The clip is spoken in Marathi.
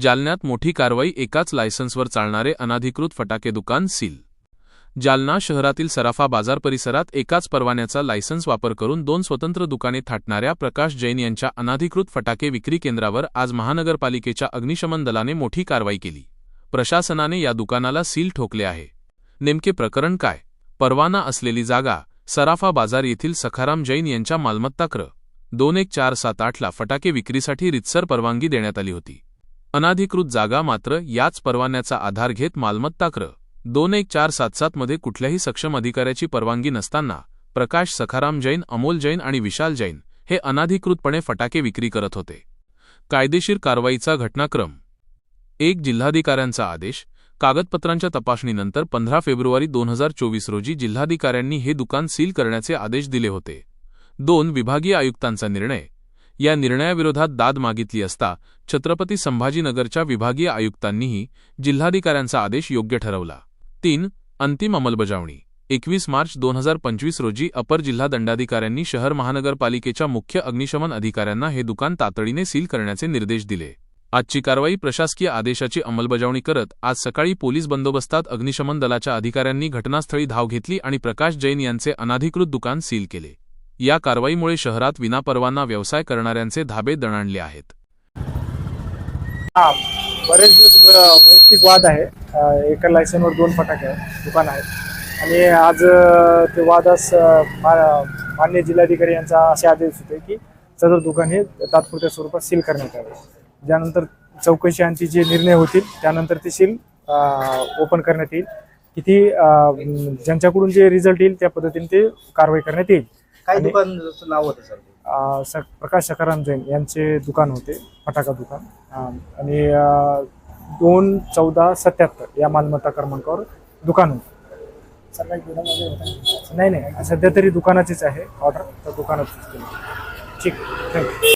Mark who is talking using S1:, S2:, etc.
S1: जालन्यात मोठी कारवाई एकाच लायसन्सवर चालणारे अनाधिकृत फटाके दुकान सील. जालना शहरातील सराफा बाजार परिसरात एकाच परवान्याचा लायसन्स वापर करून दोन स्वतंत्र दुकाने थाटणाऱ्या प्रकाश जैन यांच्या अनाधिकृत फटाके विक्री केंद्रावर आज महानगरपालिकेच्या अग्निशमन दलाने मोठी कारवाई केली. प्रशासनाने या दुकानाला सील ठोकले आहे. नेमके प्रकरण काय? परवाना असलेली जागा सराफा बाजार येथील सखाराम जैन यांच्या मालमत्ता क्र दोन एक चार सात आठला फटाके विक्रीसाठी रितसर परवानगी देण्यात आली होती. अनाधिकृत जागा मात्र याच परवान्याचा आधार घेत मालमत्ता क्र. दोन एक चार सात सात मध्ये कुठल्याही सक्षम अधिकाऱ्याची परवानगी नसताना प्रकाश सखाराम जैन अमोल जैन आणि विशाल जैन हे अनाधिकृतपणे फटाके विक्री करत होते. कायदेशीर कारवाईचा घटनाक्रम. एक जिल्हाधिकाऱ्यांचा आदेश. कागदपत्रांच्या तपासणीनंतर पंधरा फेब्रुवारी दोन हजार चोवीस रोजी जिल्हाधिकाऱ्यांनी हे दुकान सील करण्याचे आदेश दिले होते. दोन विभागीय आयुक्तांचा निर्णय. या निर्णयाविरोधात दाद मागितली असता छत्रपती संभाजीनगरच्या विभागीय आयुक्तांनीही जिल्हाधिकाऱ्यांचा आदेश योग्य ठरवला. तीन अंतिम अंमलबजावणी. एकवीस मार्च दोन हजार पंचवीस रोजी अपर जिल्हा दंडाधिकाऱ्यांनी शहर महानगरपालिकेच्या मुख्य अग्निशमन अधिकाऱ्यांना हे दुकान तातडीने सील करण्याचे निर्देश दिले. आजची कारवाई प्रशासकीय आदेशाची अंमलबजावणी करत आज सकाळी पोलीस बंदोबस्तात अग्निशमन दलाच्या अधिकाऱ्यांनी घटनास्थळी धाव घेतली आणि प्रकाश जैन यांचे अनाधिकृत दुकान सील केले. या कारवाईमुळे शहरात विनापरवाना व्यवसाय करणाऱ्यांचे धाबे दणाणले आहेत.
S2: बरेच वैयक्तिक वाद आहे. एका लायसनवर दोन फटाके दुकान आहेत. आणि आज ते वादास मा- मान्य जिल्हाधिकारी यांचा असे आदेश होते की सदर दुकान हे तात्पुरत्या स्वरूपात सील करण्यात यावे. ज्यानंतर चौकशी आणि जे निर्णय होतील त्यानंतर ते सील ओपन करण्यात येईल. किती ज्यांच्याकडून जे रिझल्ट येईल त्या पद्धतीने ते कारवाई करण्यात येईल.
S3: काय
S2: आणि-
S3: दुकानचं नाव होतं सर
S2: अ, स प्रकाश सकाराम जैन यांचे दुकान होते फटाका दुकान. आणि दोन चौदा सत्याहत्तर या मालमत्ता क्रमांकावर दुकान होतं. नाही नाही सध्या तरी दुकानाचीच आहे ऑर्डर तर दुकानाचीच केली ठीक थँक्यू.